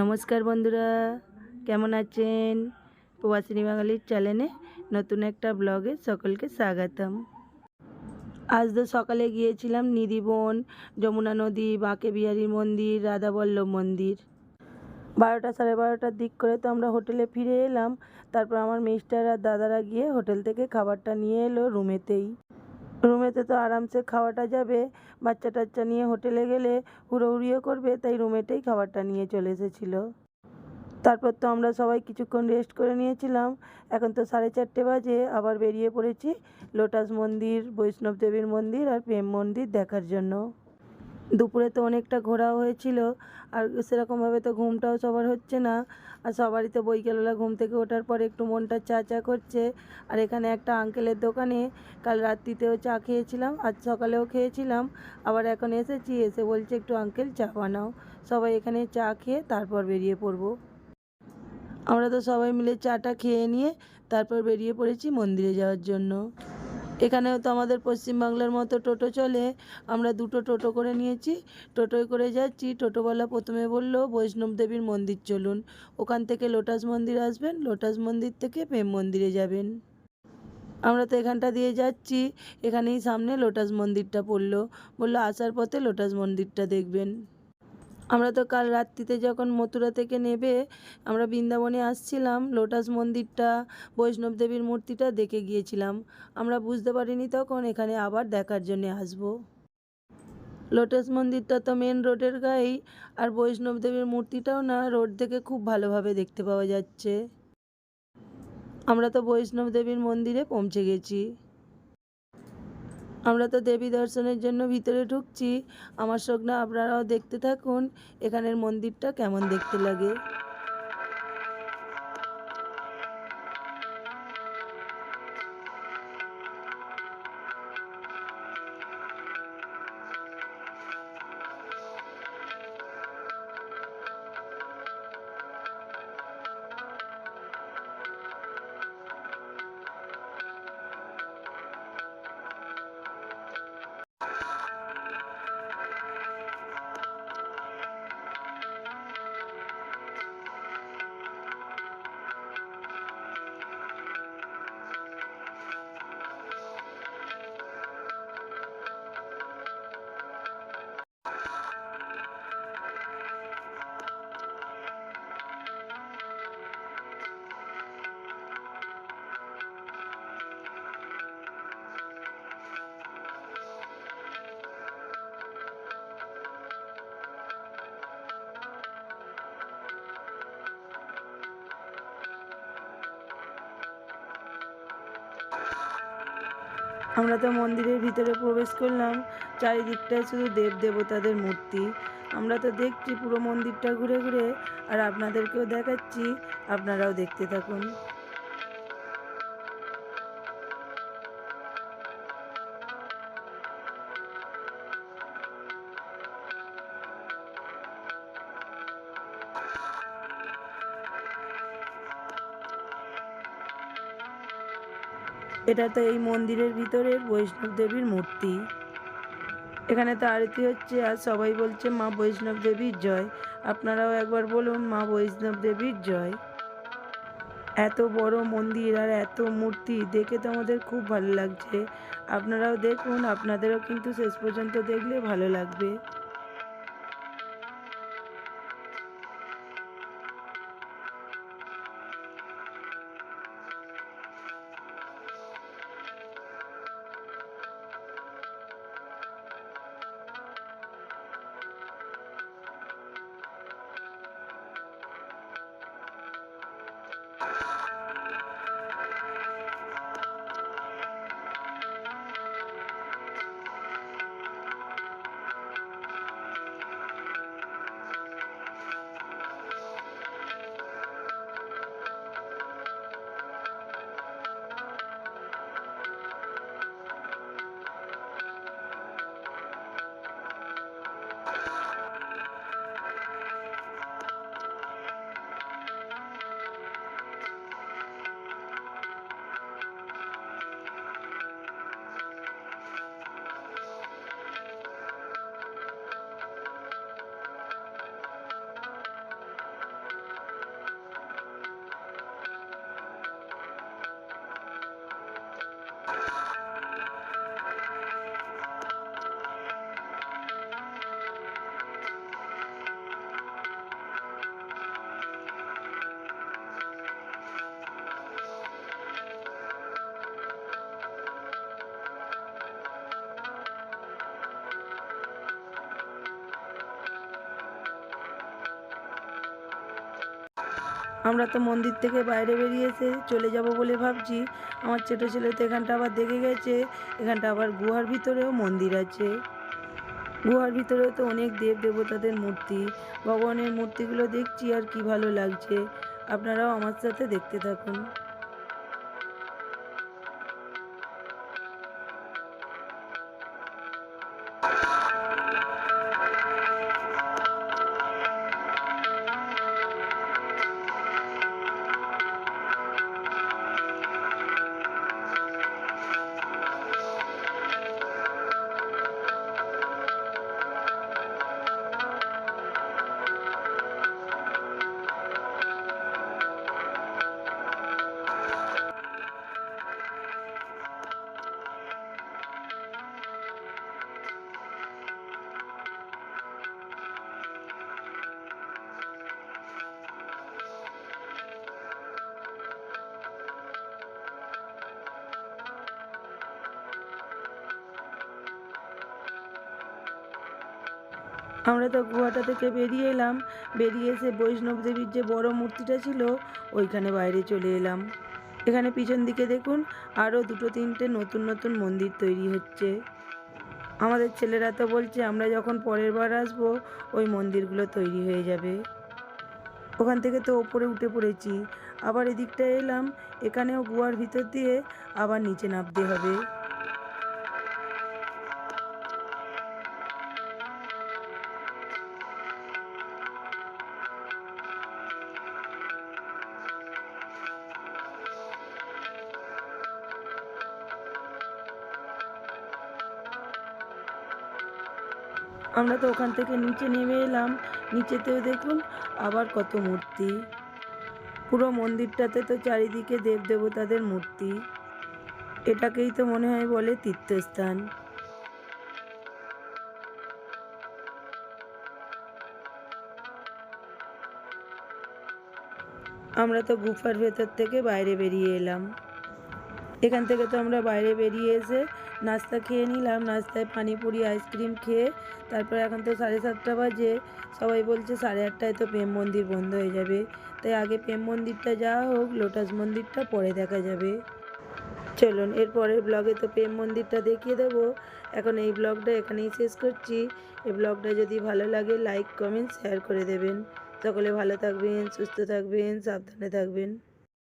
নমস্কার বন্ধুরা, কেমন আছেন? প্রবাসিনী বাঙালির চ্যানেলে নতুন একটা ব্লগে সকলকে স্বাগতম। আজ তো সকালে গিয়েছিলাম নিধিবন যমুনা নদী, বাঁকে বিহারীর মন্দির রাধাবল্লভ মন্দির। বারোটা সাড়ে বারোটার দিক করে তো আমরা হোটেলে ফিরে এলাম, তারপর আমার মিস্টার আর দাদারা গিয়ে হোটেল থেকে খাবারটা নিয়ে এলো রুমেতেই। রুমেতে তো আরামসে খাওয়াটা যাবে। বাচ্চা টাচ্চা নিয়ে হোটেলে গেলে হুড়োহুড়িও করবে, তাই রুমেটেই খাবারটা নিয়ে চলে এসেছিল। তারপর তো আমরা সবাই কিছুক্ষণ রেস্ট করে নিয়েছিলাম। এখন তো সাড়ে চারটে বাজে, আবার বেরিয়ে পড়েছি। লোটাস মন্দির বৈষ্ণব দেবীর মন্দির আর প্রেম মন্দির দেখার জন্য। দুপুরে তো অনেকটা ঘোরাও হয়েছিল, আর সেরকমভাবে তো ঘুমটাও সবার হচ্ছে না। আর সবারই তো বৈকালবেলা ঘুম থেকে ওঠার পরে একটু মনটা চা চা করছে। আর এখানে একটা আঙ্কেলের দোকানে কাল রাত্রিতেও চা খেয়েছিলাম, আজ সকালেও খেয়েছিলাম। আবার এখন এসেছি, এসে বলছে একটু আঙ্কেল চা বানাও। সবাই এখানে চা খেয়ে তারপর বেরিয়ে পড়ব। আমরা তো সবাই মিলে চাটা খেয়ে নিয়ে তারপর বেরিয়ে পড়েছি মন্দিরে যাওয়ার জন্য। এখানেও তো আমাদের পশ্চিমবাংলার মতো টোটো চলে। আমরা দুটো টোটো করে নিয়েছি। টোটোয় করে যাচ্ছি। টোটোওয়ালা প্রথমে বলল, বৈষ্ণব দেবীর মন্দির চলুন। ওখান থেকে লোটাস মন্দির আসবেন। লোটাস মন্দির থেকে প্রেম মন্দিরে যাবেন। আমরা তো এখানটা দিয়ে যাচ্ছি। এখানেই সামনে লোটাস মন্দিরটা পড়ল। বলল, আসার পথে লোটাস মন্দিরটা দেখবেন। আমরা তো কাল রাত্রিতে যখন মথুরা থেকে নেবে, আমরা বৃন্দাবনে আসছিলাম, লোটাস মন্দিরটা, বৈষ্ণব দেবীর মূর্তিটা দেখে গিয়েছিলাম। আমরা বুঝতে পারিনি তখন এখানে আবার দেখার জন্য আসব। লোটাস মন্দিরটা তো মেন রোডের গায়েই, আর বৈষ্ণব দেবীর মূর্তিটাও না, রোড থেকে খুব ভালোভাবে দেখতে পাওয়া যাচ্ছে। আমরা তো বৈষ্ণব দেবীর মন্দিরে পৌঁছে গেছি। আমরা তো দেবী দর্শনের জন্য ভিতরে ঢুকছি। আমার সঙ্গে আপনারাও দেখতে থাকুন, এখানের মন্দিরটা কেমন দেখতে লাগে। আমরা তো মন্দিরের ভিতরে প্রবেশ করলাম, চারিদিকটায় শুধু দেব দেবতাদের মূর্তি। আমরা তো দেখছি পুরো মন্দিরটা ঘুরে ঘুরে, আর আপনাদেরকেও দেখাচ্ছি, আপনারাও দেখতে থাকুন। এটা তো এই মন্দিরের ভিতরের বৈষ্ণব দেবীর মূর্তি। এখানে তো আরতি হচ্ছে আর সবাই বলছে মা বৈষ্ণব দেবীর জয়। আপনারাও একবার বলুন মা বৈষ্ণব দেবীর জয়। এত বড় মন্দির আর এত মূর্তি দেখে তো আমাদের খুব ভালো লাগছে। আপনারাও দেখুন, আপনাদেরও কিন্তু শেষ পর্যন্ত দেখলে ভালো লাগবে। আমরা তো মন্দির থেকে বাইরে বেরিয়ে এসে চলে যাব বলে ভাবছি। আমার ছোটো ছেলে তো এখানটা আবার দেখে গেছে, এখানটা আবার গুহার ভিতরেও মন্দির আছে। গুহার ভিতরেও তো অনেক দেব দেবতাদের মূর্তি। ভগবানের মূর্তিগুলো দেখছি আর কি ভালো লাগছে। আপনারাও আমার সাথে দেখতে থাকুন। আমরা তো গুহাটা থেকে বেরিয়ে এলাম। বেরিয়ে এসে বৈষ্ণব দেবীর যে বড় মূর্তিটা ছিল, ওইখানে বাইরে চলে এলাম। এখানে পিছন দিকে দেখুন আরও দুটো তিনটে নতুন নতুন মন্দির তৈরি হচ্ছে। আমাদের ছেলেরা তো বলছে, আমরা যখন পরের বার আসব, ওই মন্দিরগুলো তৈরি হয়ে যাবে। ওখান থেকে তো ওপরে উঠে পড়েছি। আবার এদিকটা এলাম, এখানেও গুহার ভিতর দিয়ে আবার নিচে নামতে হবে। আমরা তো ওখান থেকে নিচে নেমে এলাম। নিচেতেও দেখুন আবার কত মূর্তি। পুরো মন্দিরটাতে তো চারিদিকে দেব দেবতাদের মূর্তি। এটাকেই তো মনে হয় বলে তীর্থস্থান। আমরা তো গুফার ভেতর থেকে বাইরে বেরিয়ে এলাম। এখান থেকে তো আমরা বাইরে বেরিয়ে এসে নাস্তা খেয়ে নিলাম, নাস্তায় পানিপুরি, আইসক্রিম খেয়ে তারপর এখন তো সাড়ে সাতটা বাজে। সবাই বলছে সাড়ে আটটায় তো প্রেম মন্দির বন্ধ হয়ে যাবে। তাই আগে প্রেম মন্দিরটা যাওয়া হোক, লোটাস মন্দিরটা পরে দেখা যাবে। চলুন, এরপরের ব্লগে তো প্রেম মন্দিরটা দেখিয়ে দেবো। এখন এই ব্লগটা এখানেই শেষ করছি। এই ব্লগটা যদি ভালো লাগে লাইক কমেন্ট শেয়ার করে দেবেন। সকলে ভালো থাকবেন, সুস্থ থাকবেন, সাবধানে থাকবেন।